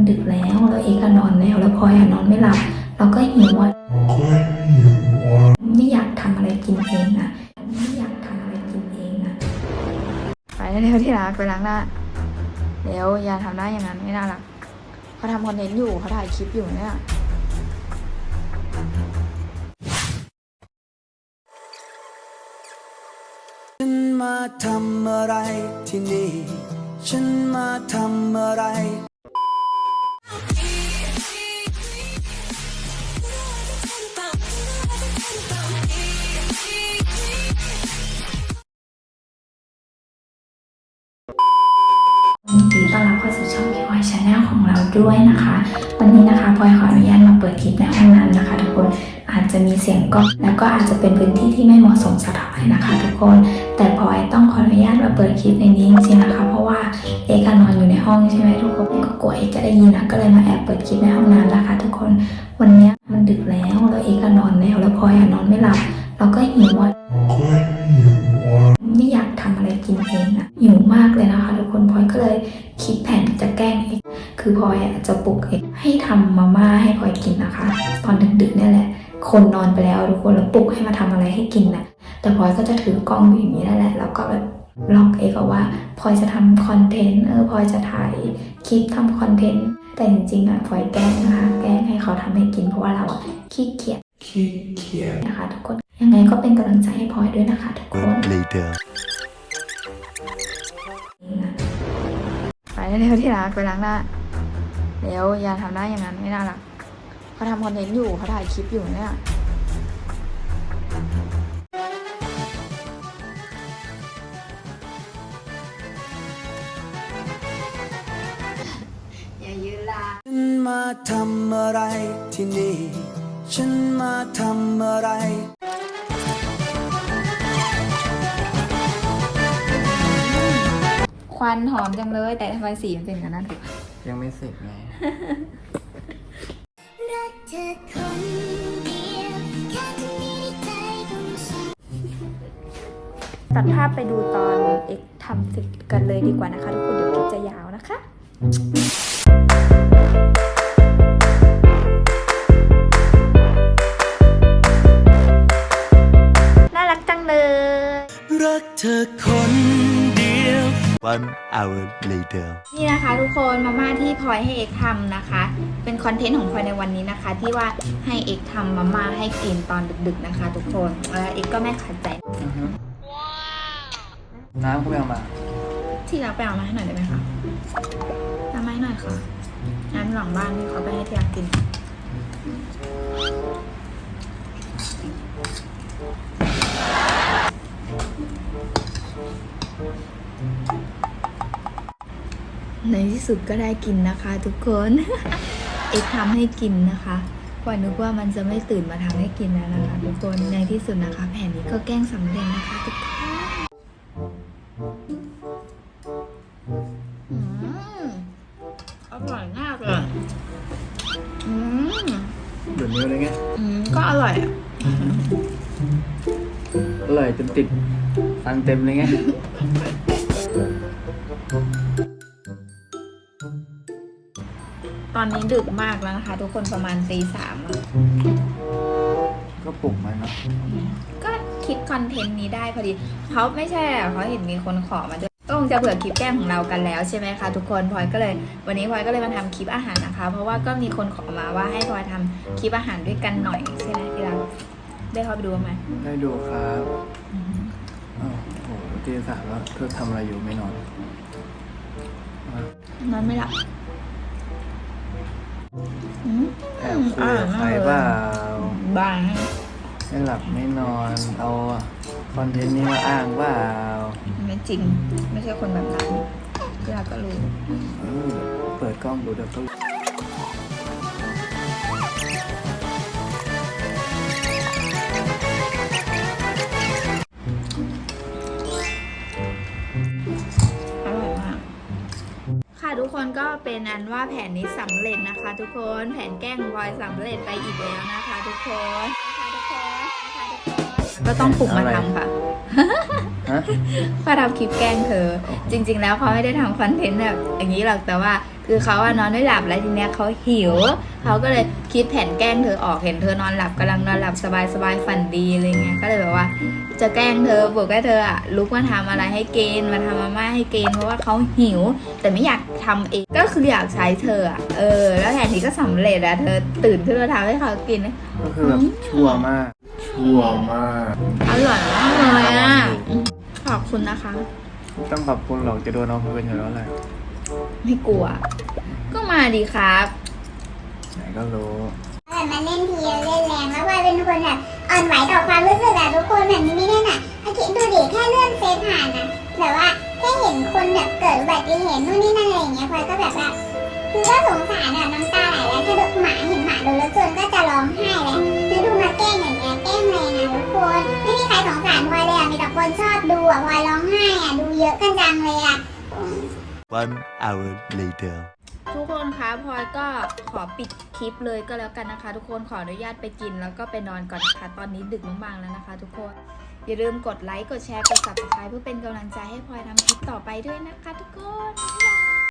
มันดึกแล้ว แล้วเอกก็นอนแล้ว แล้วพลอยอะนอนไม่หลับ เราก็หิวอะไม่อยากทำอะไรกินเองอะไม่อยากทำอะไรกินเองอะไปเร็วที่รักไปล้างหน้าเร็วอย่าทำหน้าอย่างนั้นไม่น่ารักเขาทำคอนเทนต์อยู่เขาถ่ายคลิปอยู่เนี่ยฉันมาทำอะไรที่นี่ ฉันมาทำอะไร ด้วยนะคะ วันนี้นะคะพลอยขออนุญาตมาเปิดคลิปในห้องน้ำนะคะ ทุกคนอาจจะมีเสียงกล้องแล้วก็อาจจะเป็นพื้นที่ที่ไม่เหมาะสมสักเท่าไหร่นะคะ ทุกคน แต่พลอยต้องขออนุญาตมาเปิดคลิปในนี้จริงๆนะคะ เพราะว่าเอกนอนอยู่ในห้องใช่ไหมทุกคนก็กลัวเอกจะได้ยินนะก็เลยมาแอบเปิดคลิปในห้องน้ำนะคะ ทุกคนวันนี้มันดึกแล้วแล้วเอกนอนแล้วแล้วพลอยนอนไม่หลับเราก็หิวอะไม่อยากทำอะไรกินเองอะหิวมากเลยนะคะ ทุกคน อพลอยอะจะปลุกเอกให้ทำมาม่าให้พลอยกินนะคะ ตอนดึกๆเนี่ยแหละ คนนอนไปแล้วทุกคนแล้วปลุกให้มาทำอะไรให้กินนะแต่พลอยก็จะถือกล้องอยู่อย่างนี้นั่นแหละแล้วก็แบบหลอกเอกอะว่าพลอยจะทำคอนเทนต์เออพลอยจะถ่ายคลิปทำคอนเทนต์แต่จริงๆอะพลอยแกล้งนะคะ แกล้งให้เขาทำให้กินเพราะว่าเราอะขี้เกียจขี้เกียจนะคะ ทุกคนยังไงก็เป็นกำลังใจให้พลอยด้วยนะคะ ทุกคน later ไปเร็วที่รักไปล้างหน้า เร็วอย่าทำหน้าอย่างนั้นไม่น่ารักเขาทำคอนเทนต์อยู่เขาถ่ายคลิปอยู่เนี่ยอย่ายืนลาฉันมาทำอะไรที่นี่ ฉันมาทำอะไร ควันหอมจังเลย แต่ทำไมสีมันเป็นอย่างนั้นถูก ยังไม่เสร็จไงตัดภาพไปดูตอนเอกทำเสร็จกันเลยดีกว่านะคะ ทุกคนเดี๋ยวคลิปจะยาวนะคะ One hour later. นี่นะคะทุกคนมาม่าที่พลอยให้เอกทำนะคะ เป็นคอนเทนต์ของพลอยในวันนี้นะคะ ที่ว่าให้เอกทำมาม่าให้กินตอนดึกๆนะคะ ทุกคนแล้วเอกก็ไม่ขัดใจ น้ำก็ไม่เอามา ที่รักไปเอามาให้หน่อยได้ไหมคะเอามาให้หน่อยค่ะน้ำหลังบ้านที่เขาไปให้ที่รักกิน ในที่สุดก็ได้กินนะคะทุกคน เอกทำให้กินนะคะพลอยนึกว่ามันจะไม่ตื่นมาทำให้กินแล้วนะคะทุกคน ในที่สุดนะคะ แผนนี้ก็แกล้งสำเร็จนะคะทุกคนอืมอร่อยมากเลยอืมหยุดนิ้วเลยไงอืมก็อร่อยอะอร่อยจนติดฟันเต็มเลยไง อนนี้ดึกมากแล้วนะคะ ทุกคนประมาณตีสามอะก็ปลุกมันเนาะก็คิดคอนเทนต์นี้ได้พอดีเขาไม่ใช่อะเขาเห็นมีคนขอมาด้วยก็คงจะเผื่อคลิปแกล้งของเรากันแล้วใช่ไหมคะทุกคนพลอยก็เลย วันนี้พลอยก็เลยมาทำคลิปอาหารนะคะ เพราะว่าก็มีคนขอมาว่าให้พลอยทำคลิปอาหารด้วยกันหน่อยใช่ไหมที่รักได้เข้าไปดูบ้างไหมได้ดูครับอ้าวโอ้โหตีสามแล้วเธอทำอะไรอยู่ไม่นอนอะนอนไม่หลับอืม แอบคุยกับใครเปล่าบ้างไม่หลับไม่นอนเอาคอนเทนต์นี้มาอ้างเปล่าไม่จริง ไม่ใช่คนแบบนั้นที่รักก็รู้ เออเปิดกล้องดูเดี๋ยวก็อ ค่ะทุกคนก็เป็นอันว่าแผนนี้สำเร็จนะคะ ทุกคนแผนแกล้งพลอยสำเร็จไปอีกแล้วนะคะทุกคนนะคะทุกคนนะคะ ทุกคนก็ต้องปลุกมาทำค่ะฮะพาทำคลิปแกล้งเธอ จริง ๆ แล้วเขาไม่ได้ทำคอนเทนต์แบบอย่างนี้หรอกแต่ว่าเธ คือเขาอะนอนไม่หลับแล้วทีเนี้ยเขาหิวเขาก็เลยคิดแผนแกล้งเธอออกเห็นเธอนอนหลับกำลังนอนหลับสบายสบายๆฝันดีอะไรเงี้ยก็เลยแบบว่า จะแกล้งเธอบอกให้เธออะลุกมาทำอะไรให้เกณฑ์มาทำมาม่าให้เกณฑ์เพราะว่าเขาหิว แต่ไม่อยากทำเองก็คืออยากใช้เธออะเออ แล้วแทนที่ก็สำเร็จอะเธอตื่นขึ้นมาทำให้เขากินก็คือแบบชั่วมาก ชั่วมากอร่อยมากเลยอะขอบคุณนะคะ ต้องขอบคุณหรอกจะโดนเอาคืนอยู่แล้วแหละ ไม่กลัว ก็มาดีครับไหนก็รู้แบบมาเล่นทีเล่นแรงแล้วพลอยเป็นคนแบบอ่อนไหวต่อความรู้สึกอะทุกคนแบบนี้ไม่ได้น่ะอาคิดดูดิแค่เลื่อนเฟซผ่านนะแบบว่าแค่เห็นคนแบบเกิดอุบัติเหตุนู่นนี่นั่นอะไรอย่างเงี้ยพลอยก็แบบว่าคือก็สงสารอะน้ำตาไหลแล้วแค่ดูหมาเห็นหมาโดนรถชนก็จะร้องไห้แล้วแล้วดูมาแกล้งอย่างเงี้ยแกล้งแรงอะทุกคนไม่มีใครสงสารพลอยเลยอะมีแต่คนชอบดูอะพลอยร้องไห้อะดูเยอะกันจังเลยอะ One hour later. ทุกคนคะพลอยก็ขอปิดคลิปเลยก็แล้วกันนะคะ ทุกคนขออนุญาตไปกินแล้วก็ไปนอนก่อนนะคะตอนนี้ดึกมากๆแล้วนะคะ ทุกคน อย่าลืมกดไลค์กดแชร์กด subscribe เพื่อเป็นกำลังใจให้พลอยทำคลิปต่อไปด้วยนะคะ ทุกคน